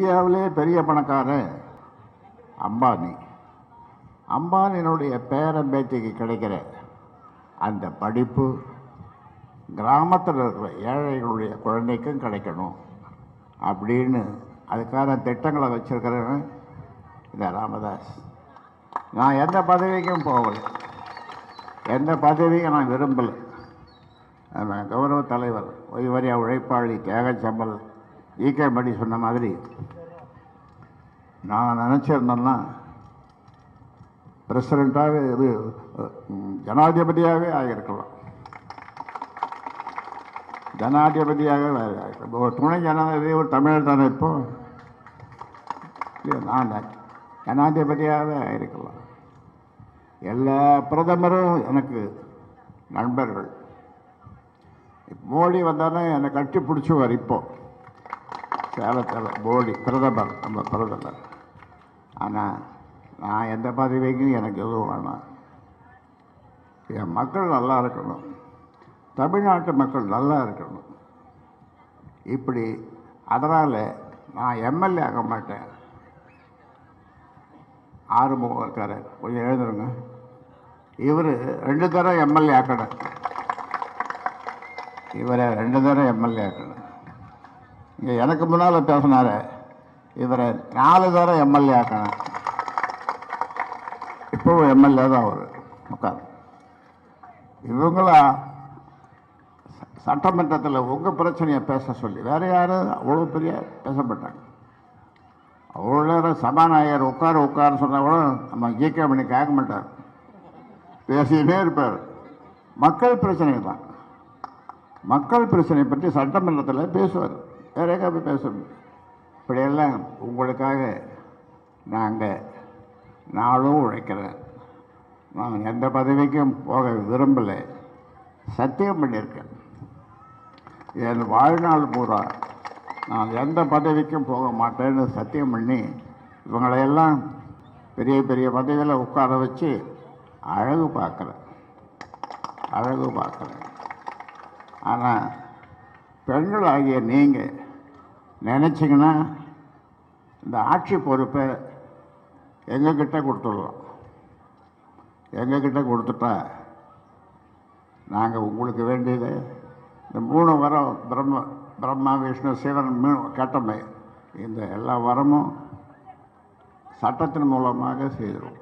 இந்தியாவிலே பெரிய பணக்காரன் அம்பானி. அம்பானியினுடைய பேரன் பேத்திக்கு கிடைக்கிற அந்த படிப்பு கிராமத்தில் இருக்கிற ஏழைகளுடைய குழந்தைக்கும் கிடைக்கணும் அப்படின்னு அதுக்கான திட்டங்களை வச்சுருக்கிறவன் இந்த ராமதாஸ். நான் எந்த பதவிக்கும் போகலை. எந்த பதவியும் நான் விரும்பலை. நம்ம கௌரவ தலைவர் ஓய்வறியா உழைப்பாளி தியாகச்சம்பல் ஈகே மணி சொன்ன மாதிரி நான் நினச்சிருந்தேன்னா பிரசிடெண்ட்டாகவே இது ஜனாதிபதியாகவே ஆகியிருக்கலாம். ஜனாதிபதியாக ஆகிருக்கலாம். ஒரு துணை ஜனாதிபதி ஒரு தமிழர் தானே இப்போ? இல்லையா, நான் ஜனாதிபதியாகவே ஆகிருக்கலாம். எல்லா பிரதமரும் எனக்கு நண்பர்கள். மோடி வந்தானே என்னை கட்டி பிடிச்சுவார் இப்போது சேலத்தில் போடி பிரதமர் நம்ம பிரதமர் ஆனால் நான் எந்த பதவிக்கும் எனக்கு எதுவும் வேணாம். என் மக்கள் நல்லா இருக்கணும். தமிழ்நாட்டு மக்கள் நல்லா இருக்கணும். இப்படி அதனால் நான் எம்எல்ஏ ஆக மாட்டேன். ஆறுமுகம் இருக்கார் கொஞ்சம் எழுதுருங்க இவர் ரெண்டு தரம் எம்எல்ஏ ஆக்கணும். இவரை ரெண்டு தரம் எம்எல்ஏ ஆக்கணும். இங்கே எனக்கு முன்னால் பேசினார் இவரை நாலு தரம் எம்எல்ஏ ஆக்கணும் இப்போவும் எம்எல்ஏ தான் அவர். உட்கார். இவங்களா ச- சட்டமன்றத்தில் உங்கள் பிரச்சனையை பேச சொல்லி வேறு யாரும் அவ்வளோ பெரிய பேச மாட்டாங்க அவ்வளோ நேரம் சபாநாயகர் உட்கார உட்கார சொன்னால் கூட நம்ம ஜிகே பண்ணி கேட்க மாட்டார். பேசிக்கிட்டே இருப்பார். மக்கள் பிரச்சனை தான். மக்கள் பிரச்சனை பற்றி சட்டமன்றத்தில் பேசுவார். வேற போய் பேசணும் இப்படியெல்லாம் உங்களுக்காக நாங்கள் நானும் உழைக்கிறேன். நான் எந்த பதவிக்கும் போக விரும்பலை. சத்தியம் பண்ணியிருக்கேன். என் வாழ்நாள் பூரா நான் எந்த பதவிக்கும் போக மாட்டேன்னு சத்தியம் பண்ணி இவங்களையெல்லாம் பெரிய பெரிய பதவியில் உட்கார வச்சு அழகு பார்க்குறேன். அழகு பார்க்குறேன். ஆனால் பெண்கள் ஆகிய நீங்கள் நினச்சிங்கன்னா இந்த ஆட்சி பொறுப்பை எங்கக்கிட்ட கொடுத்துடலாம். எங்கக்கிட்ட கொடுத்துட்டா நாங்கள் உங்களுக்கு வேண்டியது. இந்த மூணு வரம் பிரம்ம பிரம்மா விஷ்ணு சிவன் மூ கட்டமை. இந்த எல்லா வரமும் சட்டத்தின் மூலமாக செய்கிறோம்